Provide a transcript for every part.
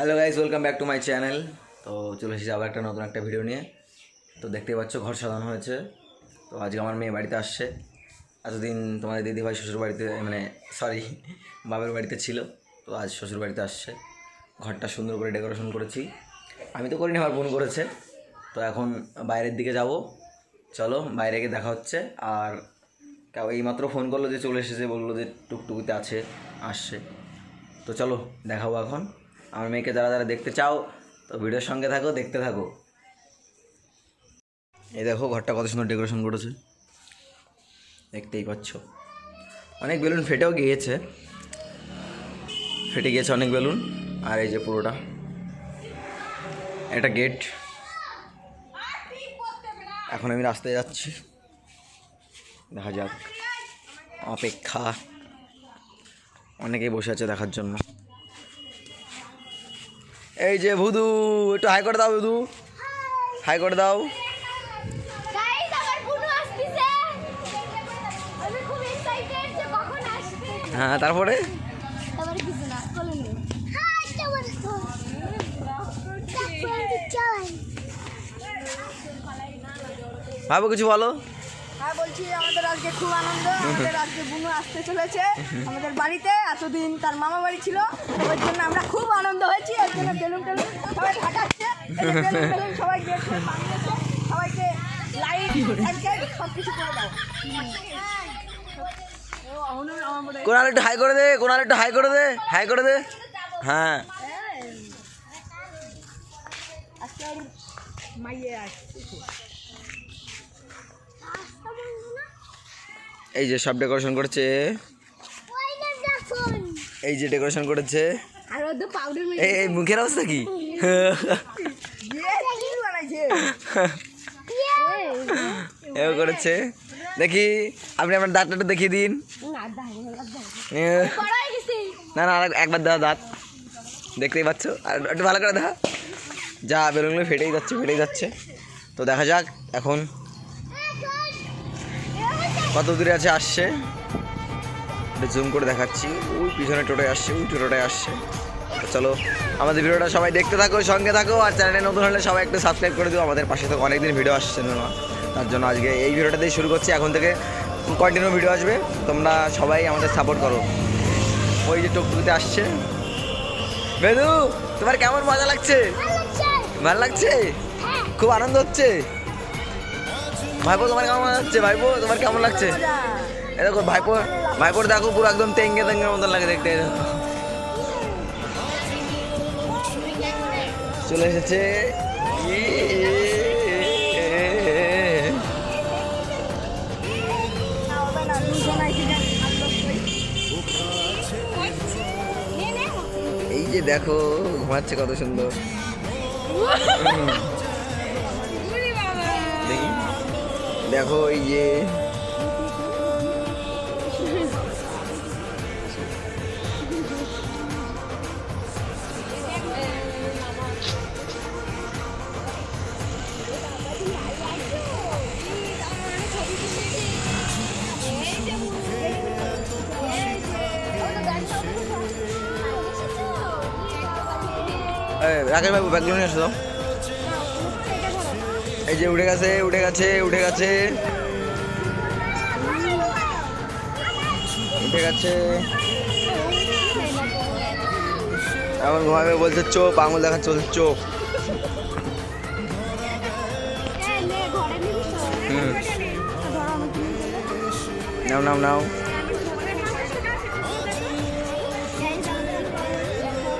Hello guys welcome back to my channel তো চলে এসেছি আবার একটা নতুন একটা ভিডিও নিয়ে। তো দেখতেই পাচ্ছ, ঘর সাজানো হয়েছে। তো আজকে আমার মেয়ে বাড়িতে আসছে। এতদিন তোমাদের দিদিভাই শ্বশুর বাড়িতে মানে সরি বাবার বাড়িতে ছিল। তো আজ শ্বশুর বাড়িতে আসছে। ঘরটা সুন্দর করে ডেকোরেশন করেছি। আমি তো করিনি, আমার বোন করেছে। তো এখন বাইরের দিকে যাব। চলো, বাইরে গিয়ে দেখা হচ্ছে। আর কেউ এইমাত্র ফোন করল যে চলে এসেছে, বলল যে টুকটুকিতে আছে, আসছে। তো চলো, দেখাবো এখন। আমার মেয়েকে যারা যারা দেখতে চাও, তো ভিডিওর সঙ্গে থাকো, দেখতে থাকো। এই দেখো, ঘরটা কত সুন্দর ডেকোরেশন করেছে। দেখতেই পাচ্ছ। অনেক বেলুন ফেটেও গিয়েছে। ফেটে গিয়েছে অনেক বেলুন। আর এই যে পুরোটা। এটা গেট। এখন আমি রাস্তায় যাচ্ছি। দেখা যাক। অপেক্ষা। অনেকেই বসে আছে দেখার জন্য। এই যে ভুদু একটু হাই করে দাও ভুদু। হাই করে দাও। গাইস আমার বুনু আসছে আমি খুব এক্সাইটেড যে কখন আসবে। হ্যাঁ তারপরে? ভাবো কিছু বলো। হ্যাঁ বলছি আমাদের আজকে খুব আনন্দ আমাদের আজকে বুনু আসতে চলেছে। আমাদের বাড়িতে এতদিন তার মামা বাড়ি ছিল ওই জন্য আমরা খুব আনন্দ হয়েছি। ওই জন্য বেলুন টেলুন সবাই বানিয়েছে সবাইকে লাইট সব কিছু করে দাও। ও, আমার- আমার কোনাল একটু হাই করে দে কোনাল একটু হাই করে দে হাই করে দে। হ্যাঁ। মাইয়ে আসছে। এই যে সব ডেকোরেশন করেছে। এই যে ডেকোরেশন করেছে। এই মুখের অবস্থা কি? এও করেছে। দেখি আপনি আপনার দাঁতটা দেখিয়ে দিন। না না একবার দেওয়া দাঁত। দেখতেই পাচ্ছ? আর একটু ভালো করে দেখা। যা বেলুনগুলো ফেটেই যাচ্ছে ফেটেই যাচ্ছে। তো দেখা যাক এখন কত দূরে আছে? আসছে। জুম করে দেখাচ্ছি। ওই পিছনে টোটোয় আসছে ওই টোটোটায় আসছে। চলো আমাদের ভিডিওটা সবাই দেখতে থাকো সঙ্গে থাকো আর চ্যানেলে নতুন হলে সবাই একটু সাবস্ক্রাইব করে দিও। আমাদের পাশে তো অনেকদিন ভিডিও আসছে না। তার জন্য আজকে এই ভিডিওটা দিয়ে শুরু করছি। এখন থেকে কন্টিনিউ ভিডিও আসবে। তোমরা সবাই আমাদের সাপোর্ট করো। ওই যে টুকটুকিতে আসছে। বেদু তোমার কেমন মজা লাগছে? ভালো লাগছে। খুব আনন্দ হচ্ছে? ভাইপো তোমার কেমন লাগছে? ভাইপো তোমার কেমন লাগছে? এ দেখো ভাইপো ভাইপোর দেখো পুরো একদম তেঙ্গে তেঙ্গের মতন লাগে দেখতে চলে এসেছে। এই যে দেখো ঘুমাচ্ছে কত সুন্দর। দেখো এই যে রাকেশ বাবু ব্যাগগুলো নিয়ে এসো দাও। এই যে উঠে গেছে উঠে গেছে উঠে গেছে। উঠে গেছে। এখন ঘুমাবে বলছে চোখ, আঙুল দেখা চলছে চোখ। নাও নাও নাও।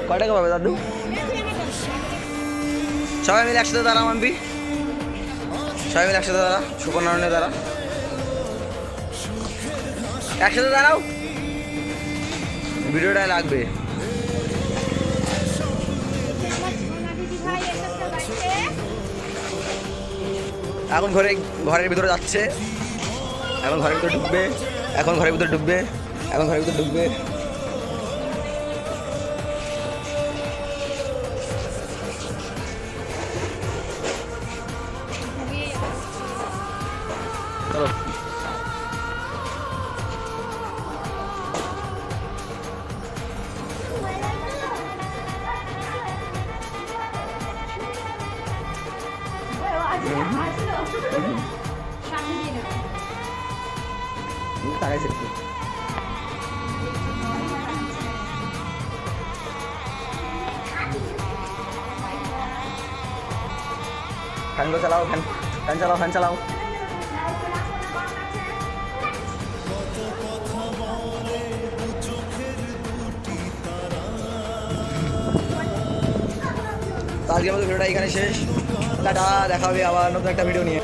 কয় টাকা পাবে দাদু? সবাই মিলে একসাথে দাঁড়া মাম্পি। সবাই মিলে একসাথে দাঁড়া সুপর্ণারণ্যে দাঁড়া। একসাথে দাঁড়াও। ভিডিওটা লাগবে। এখন ঘরে, ঘরের ভিতরে যাচ্ছে। এখন ঘরের ভিতরে ঢুকবে। এখন ঘরের ভিতরে ঢুকবে। এখন ঘরের ভিতরে ঢুকবে। তাকাইছে একটু ফ্যানগুলো চালাও, ফ্যান ফ্যান চালাও ফ্যান চালাও। তো আজকে আমাদের ভিডিওটা এখানে শেষ। টাটা, দেখা হবে আবার নতুন একটা ভিডিও নিয়ে।